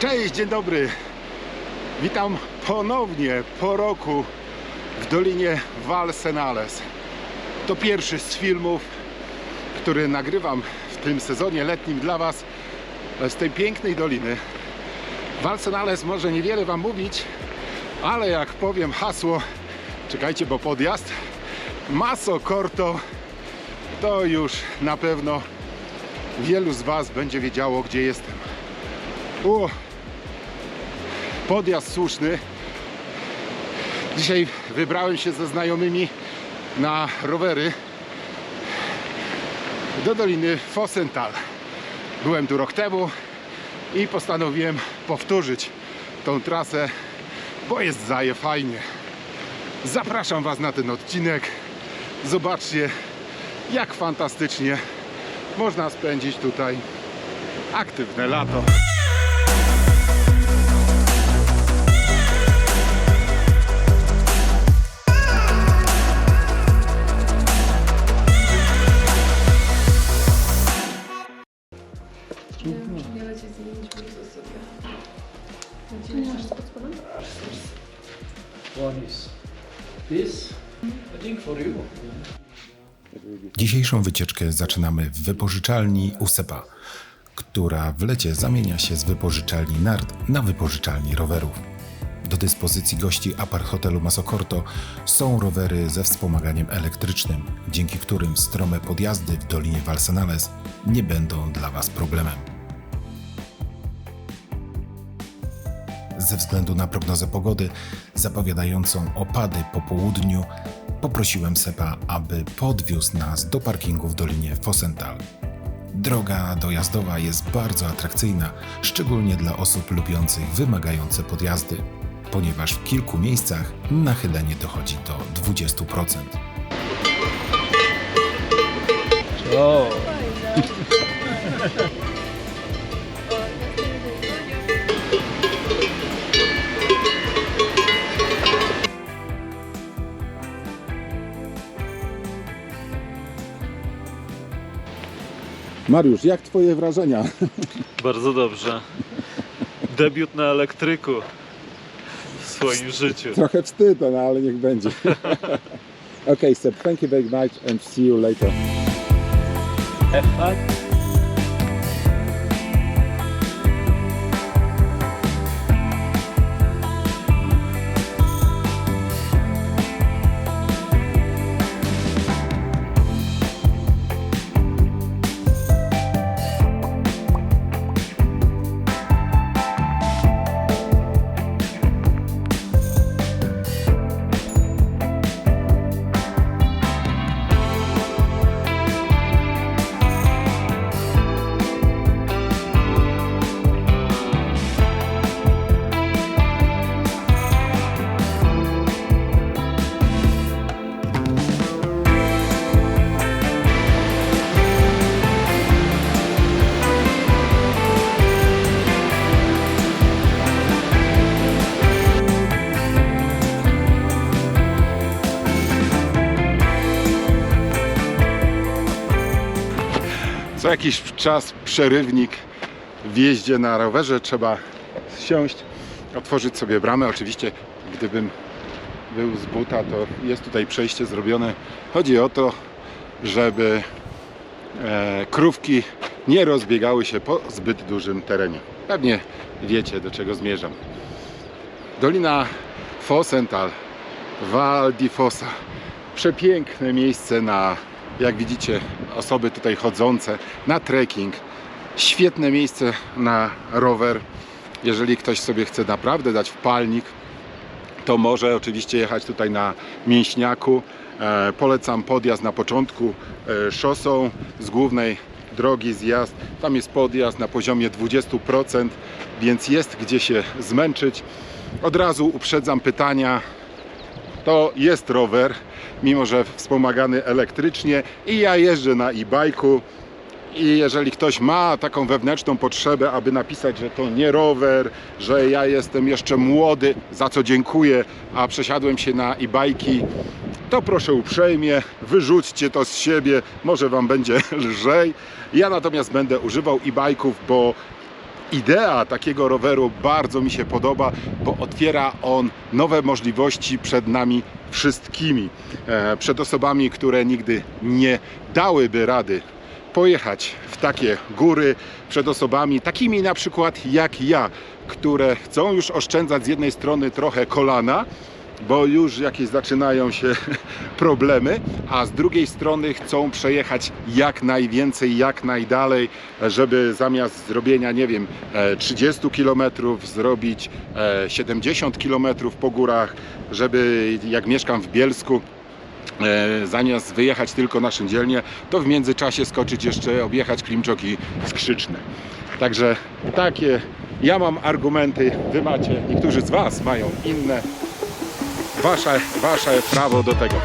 Cześć, dzień dobry. Witam ponownie po roku w Dolinie Valsenales. To pierwszy z filmów, który nagrywam w tym sezonie letnim dla Was z tej pięknej doliny. Valsenales może niewiele Wam mówić, ale jak powiem hasło, czekajcie, bo podjazd, Maso Corto, to już na pewno wielu z Was będzie wiedziało, gdzie jestem. U, podjazd słuszny. Dzisiaj wybrałem się ze znajomymi na rowery do Doliny Fossental. Byłem tu rok temu i postanowiłem powtórzyć tą trasę, bo jest zaje fajnie. Zapraszam Was na ten odcinek. Zobaczcie, jak fantastycznie można spędzić tutaj aktywne lato. Dzisiejszą wycieczkę zaczynamy w wypożyczalni Usepa, która w lecie zamienia się z wypożyczalni nart na wypożyczalni rowerów. Do dyspozycji gości apart hotelu Masokorto są rowery ze wspomaganiem elektrycznym, dzięki którym strome podjazdy w Dolinie Valsenales nie będą dla Was problemem. Ze względu na prognozę pogody zapowiadającą opady po południu, poprosiłem Sepa, aby podwiózł nas do parkingu w Dolinie Fossental. Droga dojazdowa jest bardzo atrakcyjna, szczególnie dla osób lubiących wymagające podjazdy, ponieważ w kilku miejscach nachylenie dochodzi do 20%. Oh, Mariusz, jak Twoje wrażenia? Bardzo dobrze. Debiut na elektryku w swoim życiu. Trochę wstyd, no ale niech będzie. okay, Seb, thank you very much and see you later. have fun. Jakiś czas przerywnik w jeździe na rowerze trzeba siąść, otworzyć sobie bramę. Oczywiście, gdybym był z buta, to jest tutaj przejście zrobione. Chodzi o to, żeby e, krówki nie rozbiegały się po zbyt dużym terenie. Pewnie wiecie, do czego zmierzam. Dolina Fossental, Val di Fossa. Przepiękne miejsce na, jak widzicie, osoby tutaj chodzące, na trekking. Świetne miejsce na rower. Jeżeli ktoś sobie chce naprawdę dać w palnik, to może oczywiście jechać tutaj na mięśniaku. E, polecam podjazd na początku e, szosą z głównej drogi zjazd. Tam jest podjazd na poziomie 20%, więc jest gdzie się zmęczyć. Od razu uprzedzam pytania. To jest rower, mimo że wspomagany elektrycznie i ja jeżdżę na e-bike'u. I jeżeli ktoś ma taką wewnętrzną potrzebę, aby napisać, że to nie rower, że ja jestem jeszcze młody, za co dziękuję, a przesiadłem się na e-bajki, to proszę uprzejmie, wyrzućcie to z siebie, może Wam będzie lżej. Ja natomiast będę używał e-bajków, bo idea takiego roweru bardzo mi się podoba, bo otwiera on nowe możliwości przed nami wszystkimi. E, Przed osobami, które nigdy nie dałyby rady pojechać w takie góry, przed osobami takimi na przykład jak ja, które chcą już oszczędzać z jednej strony trochę kolana, bo już jakieś zaczynają się problemy, a z drugiej strony chcą przejechać jak najwięcej, jak najdalej, żeby zamiast zrobienia, nie wiem, e, 30 km zrobić e, 70 km po górach, żeby jak mieszkam w Bielsku, e, zamiast wyjechać tylko na Szyndzielnię, to w międzyczasie skoczyć jeszcze, objechać Klimczok i Skrzyczne. Także takie ja mam argumenty, wy macie, niektórzy z was mają inne. Wasze, wasze prawo do tego.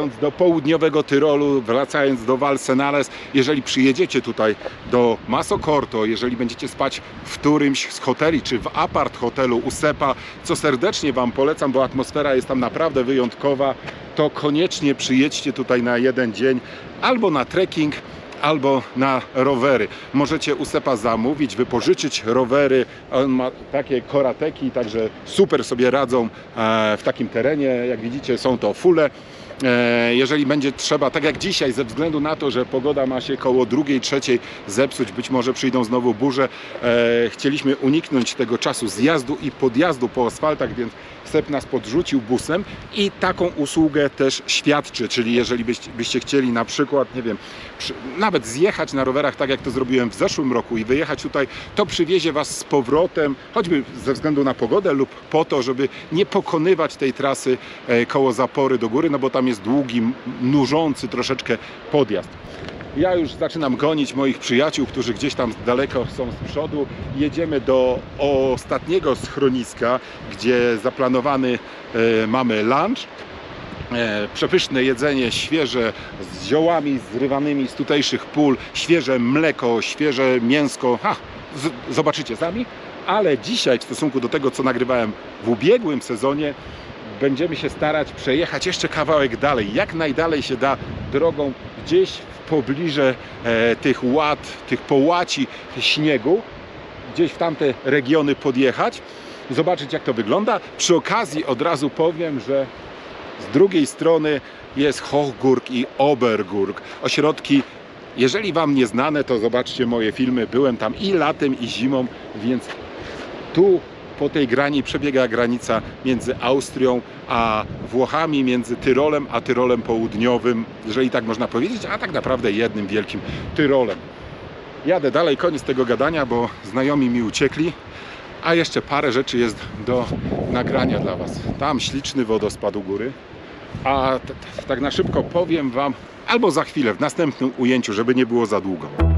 Wracając do południowego Tyrolu, wracając do Valsenales, jeżeli przyjedziecie tutaj do Masokorto, jeżeli będziecie spać w którymś z hoteli, czy w apart hotelu Usepa, co serdecznie Wam polecam, bo atmosfera jest tam naprawdę wyjątkowa, to koniecznie przyjedźcie tutaj na jeden dzień albo na trekking, albo na rowery. Możecie u Sepa zamówić, wypożyczyć rowery. On ma takie korateki, także super sobie radzą e, w takim terenie. Jak widzicie, są to fule. E, Jeżeli będzie trzeba, tak jak dzisiaj, ze względu na to, że pogoda ma się koło drugiej, trzeciej zepsuć, być może przyjdą znowu burze, e, chcieliśmy uniknąć tego czasu zjazdu i podjazdu po asfaltach, więc Sep nas podrzucił busem i taką usługę też świadczy, czyli jeżeli byście, byście chcieli na przykład, nie wiem, przy, nawet zjechać na rowerach, tak jak to zrobiłem w zeszłym roku i wyjechać tutaj, to przywiezie Was z powrotem, choćby ze względu na pogodę lub po to, żeby nie pokonywać tej trasy e, koło zapory do góry, no bo tam jest długi, nużący troszeczkę podjazd. Ja już zaczynam gonić moich przyjaciół, którzy gdzieś tam daleko są z przodu. Jedziemy do ostatniego schroniska, gdzie zaplanowany e, mamy lunch. E, przepyszne jedzenie, świeże, z ziołami zrywanymi z tutejszych pól, świeże mleko, świeże mięsko. Ha, zobaczycie sami. Ale dzisiaj, w stosunku do tego, co nagrywałem w ubiegłym sezonie, będziemy się starać przejechać jeszcze kawałek dalej, jak najdalej się da drogą gdzieś w pobliże e, tych ład, tych połaci śniegu, gdzieś w tamte regiony podjechać, zobaczyć jak to wygląda. Przy okazji od razu powiem, że z drugiej strony jest Hochgurk i Obergurk. Ośrodki, jeżeli Wam nie znane, to zobaczcie moje filmy. Byłem tam i latem, i zimą, więc tu po tej grani przebiega granica między Austrią a Włochami, między Tyrolem a Tyrolem Południowym, jeżeli tak można powiedzieć, a tak naprawdę jednym wielkim Tyrolem. Jadę dalej, koniec tego gadania, bo znajomi mi uciekli, a jeszcze parę rzeczy jest do nagrania dla Was. Tam śliczny wodospad u góry, a tak na szybko powiem Wam, albo za chwilę, w następnym ujęciu, żeby nie było za długo.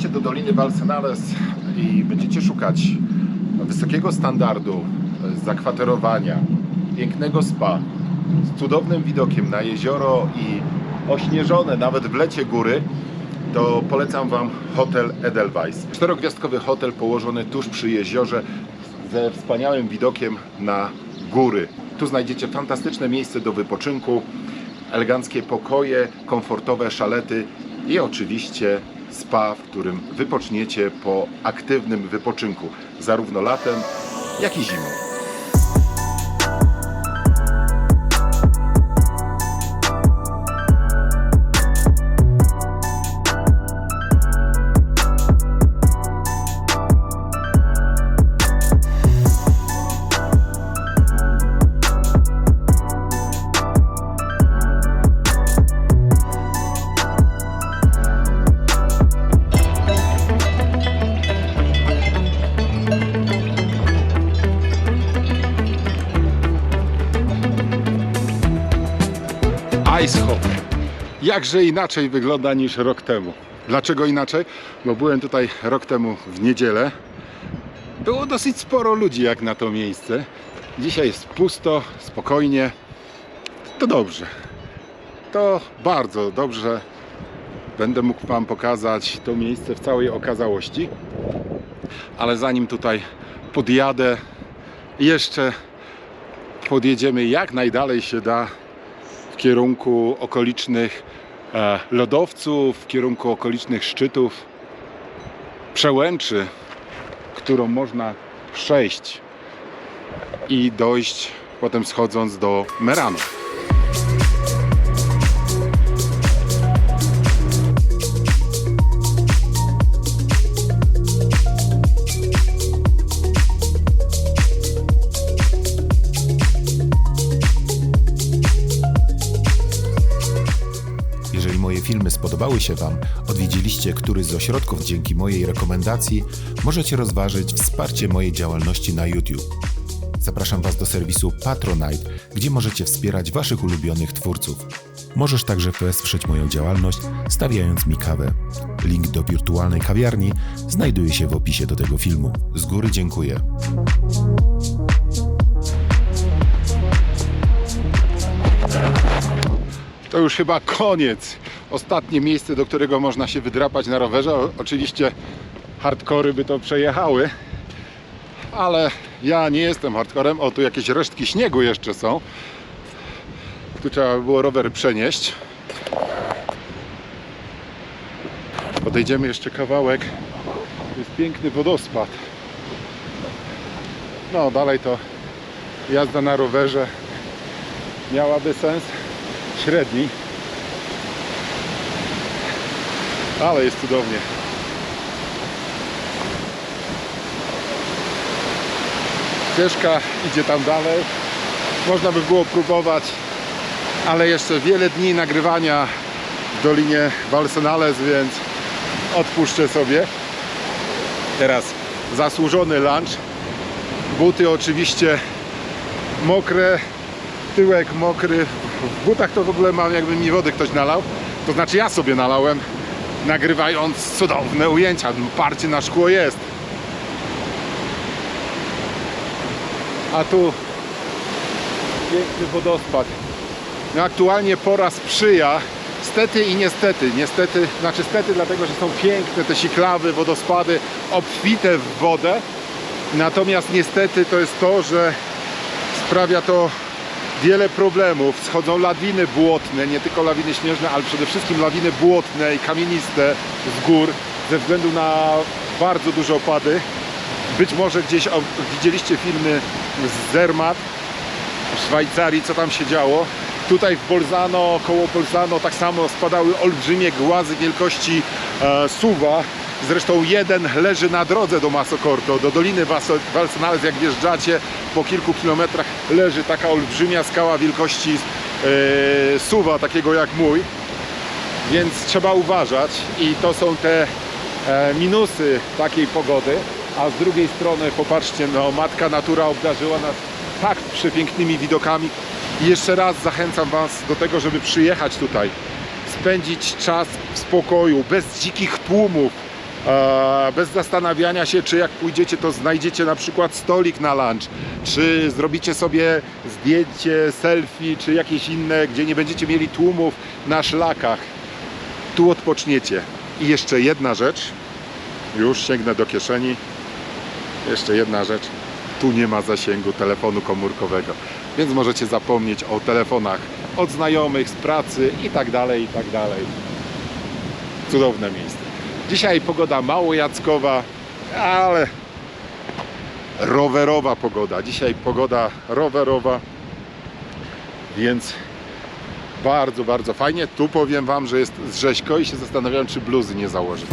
Przyjedziecie do Doliny Valsenales i będziecie szukać wysokiego standardu e, zakwaterowania, pięknego spa z cudownym widokiem na jezioro i ośnieżone nawet w lecie góry, to polecam Wam hotel Edelweiss. Czterogwiazdkowy hotel położony tuż przy jeziorze ze wspaniałym widokiem na góry. Tu znajdziecie fantastyczne miejsce do wypoczynku, eleganckie pokoje, komfortowe szalety i oczywiście spa, w którym wypoczniecie po aktywnym wypoczynku, zarówno latem, jak i zimą. Ice Hop. Jakże inaczej wygląda niż rok temu. Dlaczego inaczej? Bo byłem tutaj rok temu w niedzielę. Było dosyć sporo ludzi jak na to miejsce. Dzisiaj jest pusto, spokojnie. To dobrze. To bardzo dobrze. Będę mógł Wam pokazać to miejsce w całej okazałości. Ale zanim tutaj podjadę, jeszcze podjedziemy jak najdalej się da kierunku okolicznych e, lodowców, w kierunku okolicznych szczytów, przełęczy, którą można przejść i dojść potem schodząc do Meranu. Filmy spodobały się Wam, odwiedziliście któryś z ośrodków dzięki mojej rekomendacji, możecie rozważyć wsparcie mojej działalności na YouTube. Zapraszam Was do serwisu Patronite, gdzie możecie wspierać Waszych ulubionych twórców. Możesz także wesprzeć moją działalność, stawiając mi kawę. Link do wirtualnej kawiarni znajduje się w opisie do tego filmu. Z góry dziękuję. To już chyba koniec. Ostatnie miejsce, do którego można się wydrapać na rowerze. Oczywiście hardkory by to przejechały, ale ja nie jestem hardcorem. O, tu jakieś resztki śniegu jeszcze są. Tu trzeba by było rower przenieść. Podejdziemy jeszcze kawałek. Jest piękny wodospad. No, dalej to jazda na rowerze miałaby sens średni. Ale jest cudownie. Ścieżka idzie tam dalej. Można by było próbować, ale jeszcze wiele dni nagrywania w Dolinie Balsenales, więc odpuszczę sobie. Teraz zasłużony lunch. Buty oczywiście mokre, tyłek mokry. W butach to w ogóle mam jakby mi wody ktoś nalał. To znaczy ja sobie nalałem, nagrywając cudowne ujęcia. Parcie na szkło jest. A tu piękny wodospad. No aktualnie pora sprzyja. Stety i niestety. Niestety, znaczy stety dlatego, że są piękne te siklawy, wodospady obfite w wodę. Natomiast niestety to jest to, że sprawia to wiele problemów. Schodzą lawiny błotne, nie tylko lawiny śnieżne, ale przede wszystkim lawiny błotne i kamieniste z gór ze względu na bardzo duże opady. Być może gdzieś widzieliście filmy z Zermatt w Szwajcarii, co tam się działo. Tutaj w Bolzano, koło Bolzano tak samo spadały olbrzymie głazy wielkości e, suwa. Zresztą jeden leży na drodze do Masokorto, do Doliny Valsenales. Jak wjeżdżacie, po kilku kilometrach leży taka olbrzymia skała wielkości e, suwa, takiego jak mój. Więc trzeba uważać i to są te e, minusy takiej pogody. A z drugiej strony popatrzcie, no matka natura obdarzyła nas tak przepięknymi widokami. I jeszcze raz zachęcam Was do tego, żeby przyjechać tutaj, spędzić czas w spokoju, bez dzikich tłumów, bez zastanawiania się, czy jak pójdziecie, to znajdziecie na przykład stolik na lunch, czy zrobicie sobie zdjęcie, selfie, czy jakieś inne, gdzie nie będziecie mieli tłumów na szlakach. Tu odpoczniecie. I jeszcze jedna rzecz, już sięgnę do kieszeni. Jeszcze jedna rzecz. Tu nie ma zasięgu telefonu komórkowego, więc możecie zapomnieć o telefonach od znajomych, z pracy i tak dalej, i tak dalej. Cudowne miejsce. Dzisiaj pogoda mało jackowa, ale rowerowa pogoda. Dzisiaj pogoda rowerowa, więc bardzo, bardzo fajnie. Tu powiem Wam, że jest z rzeźko i się zastanawiam, czy bluzy nie założyć.